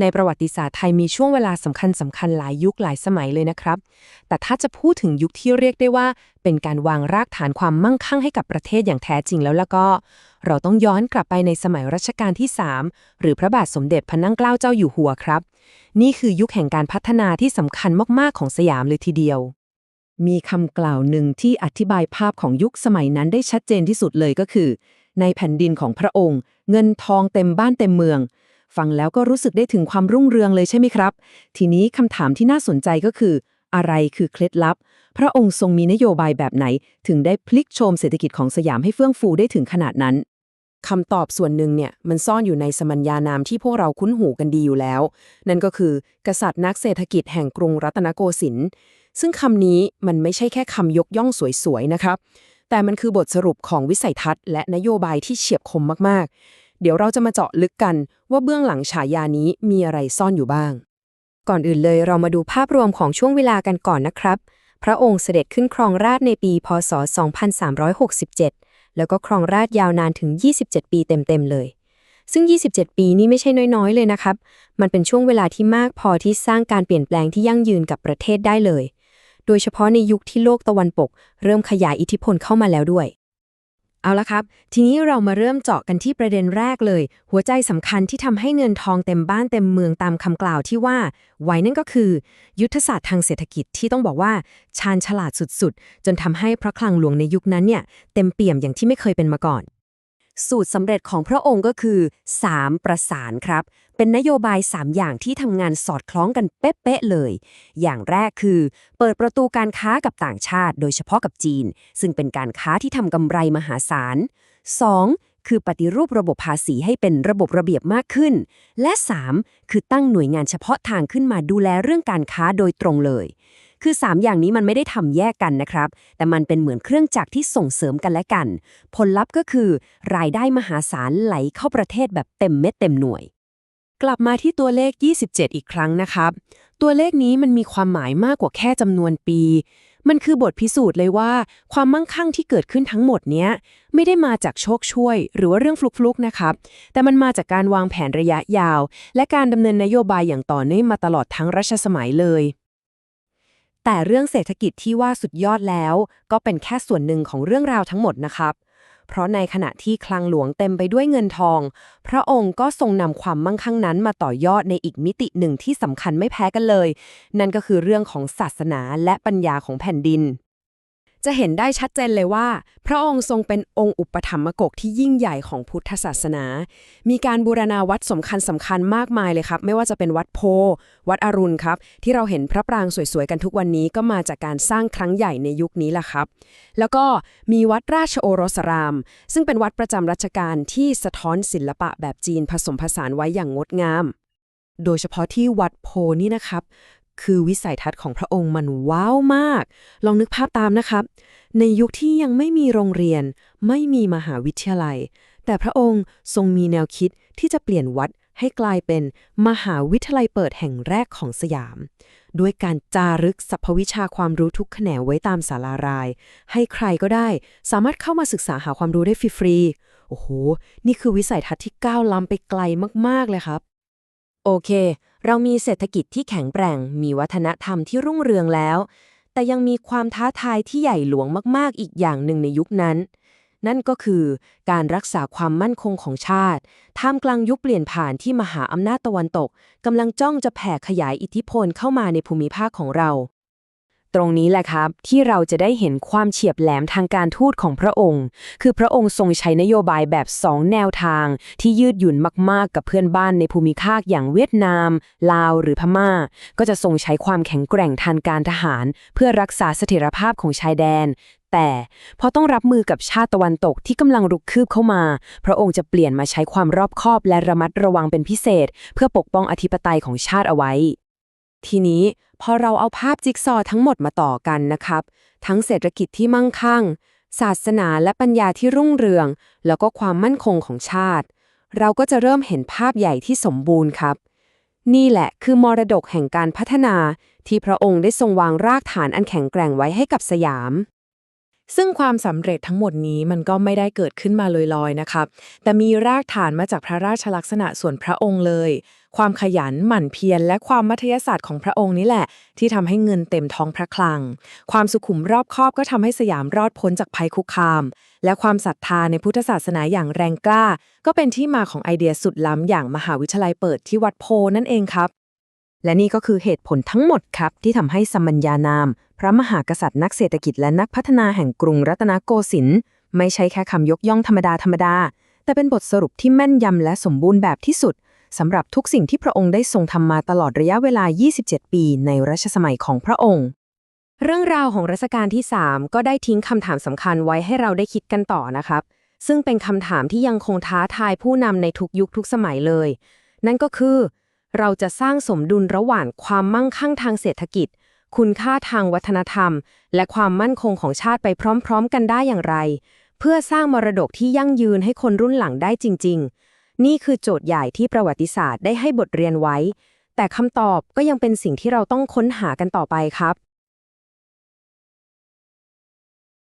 ในประวัติศาสตร์ไทยมีช่วงเวลาสำคัญสำคัญหลายยุคหลายสมัยเลยนะครับ แต่ถ้าจะพูดถึงยุคที่เรียกได้ว่า เป็นการวางรากฐานความมั่งคั่งให้กับประเทศอย่างแท้จริงแล้วล้วก็ เราต้องย้อนกลับไปในสมัยรัชกาลที่ 3 หรือพระบาทสมเด็จพระนั่งเกล้าเจ้าอยู่หัวครับ นี่คือยุคแห่งการพัฒนาที่สำคัญมากๆของสยามเลยทีเดียว มีคำกล่าวหนึ่งที่อธิบายภาพของยุคสมัยนั้นได้ชัดเจนที่สุดเลยก็คือ ในแผ่นดินของพระองค์ เงินทองเต็มบ้านเต็มเมือง ฟังแล้วก็รู้สึกได้ถึงความรุ่งเรืองเลยใช่ไหมครับ ทีนี้คำถามที่น่าสนใจก็คือ อะไรคือเคล็ดลับ พระองค์ทรงมีนโยบายแบบไหน ถึงได้พลิกโฉมเศรษฐกิจของสยามให้เฟื่องฟูได้ถึงขนาดนั้นคำตอบส่วนหนึ่งเนี่ยมันซ่อนอยู่ในสมัญญานามที่พวกเราคุ้นหูกันดีอยู่แล้ว นั่นก็คือ กษัตริย์นักเศรษฐกิจแห่งกรุงรัตนโกสินทร์ซึ่งคำนี้มันไม่ใช่แค่คำยกย่องสวยๆนะครับ แต่มันคือบทสรุปของวิสัยทัศน์และนโยบายที่เฉียบคมมากๆ เดี๋ยวเราจะมาเจาะลึกกันว่าเบื้องหลังฉายานี้มีอะไรซ่อนอยู่บ้าง ก่อนอื่นเลยเรามาดูภาพรวมของช่วงเวลากันก่อนนะครับ พระองค์เสด็จขึ้นครองราชในปี พศ 2367 แล้วก็ครองราชย์ยาวนานถึง 27 ปีเต็มๆเลย ซึ่ง 27 ปีนี่ไม่ใช่น้อยๆ เลยนะครับ มันเป็นช่วงเวลาที่มากพอที่สร้างการเปลี่ยนแปลงที่ยั่งยืนกับประเทศได้เลย โดยเฉพาะในยุคที่โลกตะวันตกเริ่มขยายอิทธิพลเข้ามาแล้วด้วย เอาละครับ ทีนี้เรามาเริ่มเจาะกันที่ประเด็นแรกเลย หัวใจสำคัญที่ทำให้เงินทองเต็มบ้านเต็มเมืองตามคำกล่าวที่ว่า ไว้นั่นก็คือ ยุทธศาสตร์ทางเศรษฐกิจที่ต้องบอกว่าชาญฉลาดสุดๆ จนทำให้พระคลังหลวงในยุคนั้นเนี่ยเต็มเปี่ยมอย่างที่ไม่เคยเป็นมาก่อน สูตรสำเร็จของพระองค์ก็คือ 3 ประสานครับ เป็นนโยบาย 3 อย่างที่ทำงานสอดคล้องกันเป๊ะๆเลย อย่างแรกคือ เปิดประตูการค้ากับต่างชาติ โดยเฉพาะกับจีน ซึ่งเป็นการค้าที่ทำกำไรมหาศาล 2. คือปฏิรูประบบภาษีให้เป็นระบบระเบียบมากขึ้น และ 3. คือตั้งหน่วยงานเฉพาะทางขึ้นมาดูแลเรื่องการค้าโดยตรงเลย คือ 3 อย่างนี้มันไม่ได้ทำแยกกันนะครับ แต่มันเป็นเหมือนเครื่องจักรที่ส่งเสริมกันและกัน ผลลัพธ์ก็คือ รายได้มหาศาลไหลเข้าประเทศแบบเต็มเม็ดเต็มหน่วย กลับมาที่ตัวเลข 27 อีกครั้งนะครับ ตัวเลขนี้มันมีความหมายมากกว่าแค่จำนวนปี มันคือบทพิสูจน์เลยว่า ความมั่งคั่งที่เกิดขึ้นทั้งหมดเนี้ย ไม่ได้มาจากโชคช่วย หรือว่าเรื่องฟลุกๆนะครับ แต่มันมาจากการวางแผนระยะยาว และการดำเนินนโยบายอย่างต่อเนื่องมาตลอดทั้งรัชสมัยเลย แต่เรื่องเศรษฐกิจที่ว่าสุดยอดแล้ว ก็เป็นแค่ส่วนหนึ่งของเรื่องราวทั้งหมดนะครับ เพราะในขณะที่คลังหลวงเต็มไปด้วยเงินทอง พระองค์ก็ทรงนำความมั่งคั่งนั้นมาต่อยอดในอีกมิติหนึ่งที่สำคัญไม่แพ้กันเลย นั่นก็คือเรื่องของศาสนาและปัญญาของแผ่นดิน จะเห็นได้ชัดเจนเลยว่า พระองค์ทรงเป็นองค์อุปถัมภกที่ยิ่งใหญ่ของพุทธศาสนา มีการบูรณาวัดสำคัญสำคัญมากมายเลยครับ ไม่ว่าจะเป็นวัดโพ วัดอรุณครับ ที่เราเห็นพระปรางสวยๆกันทุกวันนี้ก็มาจากการสร้างครั้งใหญ่ในยุคนี้แหละครับ แล้วก็มีวัดราชโอรสราม ซึ่งเป็นวัดประจำรัชกาลที่สะท้อนศิลปะแบบจีนผสมผสานไว้อย่างงดงาม โดยเฉพาะที่วัดโพนี่นะครับ คือวิสัยทัศน์ของพระองค์มันว้าวมาก ลองนึกภาพตามนะครับ ในยุคที่ยังไม่มีโรงเรียน ไม่มีมหาวิทยาลัย แต่พระองค์ทรงมีแนวคิดที่จะเปลี่ยนวัดให้กลายเป็นมหาวิทยาลัยเปิดแห่งแรกของสยาม ด้วยการจารึกสรรพวิชาความรู้ทุกแขนงไว้ตามศาลาราย ให้ใครก็ได้สามารถเข้ามาศึกษาหาความรู้ได้ฟรีๆโอ้โห นี่คือวิสัยทัศน์ที่ก้าวล้ำไปไกลมากๆเลยครับ โอเค เรามีเศรษฐกิจที่แข็งแกร่ง มีวัฒนธรรมที่รุ่งเรืองแล้ว แต่ยังมีความท้าทายที่ใหญ่หลวงมาก ๆ อีกอย่างหนึ่งในยุคนั้น นั่นก็คือการรักษาความมั่นคงของชาติ ท่ามกลางยุคเปลี่ยนผ่านที่มหาอำนาจตะวันตกกำลังจ้องจะแผ่ขยายอิทธิพลเข้ามาในภูมิภาคของเรา ตรงนี้แหละครับ ที่เราจะได้เห็นความเฉียบแหลมทางการทูตของพระองค์ คือพระองค์ทรงใช้นโยบายแบบ 2 แนวทาง ที่ยืดหยุ่นมากๆ กับเพื่อนบ้านในภูมิภาคอย่างเวียดนาม ลาวหรือพม่า ก็จะทรงใช้ความแข็งแกร่งทางการทหาร เพื่อรักษาเสถียรภาพของชายแดน แต่พอต้องรับมือกับชาติตะวันตกที่กำลังรุกคืบเข้ามา พระองค์จะเปลี่ยนมาใช้ความรอบคอบและระมัดระวังเป็นพิเศษ เพื่อปกป้องอธิปไตยของชาติเอาไว้ ทีนี้พอเราเอาภาพจิ๊กซอว์ทั้งหมดมาต่อกันนะครับ ทั้งเศรษฐกิจที่มั่งคั่ง ศาสนาและปัญญาที่รุ่งเรือง แล้วก็ความมั่นคงของชาติ เราก็จะเริ่มเห็นภาพใหญ่ที่สมบูรณ์ครับ นี่แหละคือมรดกแห่งการพัฒนาที่พระองค์ได้ทรงวางรากฐานอันแข็งแกร่งไว้ให้กับสยาม ซึ่งความสำเร็จทั้งหมดนี้มันก็ไม่ได้เกิดขึ้นมาลอยๆนะครับ แต่มีรากฐานมาจากพระราชลักษณะส่วนพระองค์เลย ความขยันหมั่นเพียรและความมัธยศาสตร์ของพระองค์นี่แหละ ที่ทำให้เงินเต็มท้องพระคลัง ความสุขุมรอบคอบก็ทำให้สยามรอดพ้นจากภัยคุกคาม และความศรัทธาในพุทธศาสนาอย่างแรงกล้า ก็เป็นที่มาของไอเดียสุดล้ำอย่างมหาวิทยาลัยเปิดที่วัดโพนั่นเองครับ และนี่ก็คือเหตุผลทั้งหมดครับ ที่ทำให้สมัญญานาม พระมหากษัตริย์นักเศรษฐกิจและนักพัฒนาแห่งกรุงรัตนโกสินทร์ไม่ใช่แค่คำยกย่องธรรมดาธรรมดา แต่เป็นบทสรุปที่แม่นยำและสมบูรณ์แบบที่สุดสำหรับทุกสิ่งที่พระองค์ได้ทรงทำมาตลอดระยะเวลา 27 ปี ในรัชสมัยของพระองค์ เรื่องราวของรัชกาลที่ 3 ก็ได้ทิ้งคำถามสำคัญไว้ให้เราได้คิดกันต่อนะครับ ซึ่งเป็นคำถามที่ยังคงท้าทายผู้นำในทุกยุคทุกสมัยเลย นั่นก็คือ เราจะสร้างสมดุลระหว่างความมั่งคั่งทางเศรษฐกิจ คุณค่าทางวัฒนธรรม และความมั่นคงของชาติไปพร้อม ๆ กันได้อย่างไร เพื่อสร้างมรดกที่ยั่งยืนให้คนรุ่นหลังได้จริง ๆ นี่คือโจทย์ใหญ่ที่ประวัติศาสตร์ได้ให้บทเรียนไว้ แต่คำตอบก็ยังเป็นสิ่งที่เราต้องค้นหากันต่อไปครับ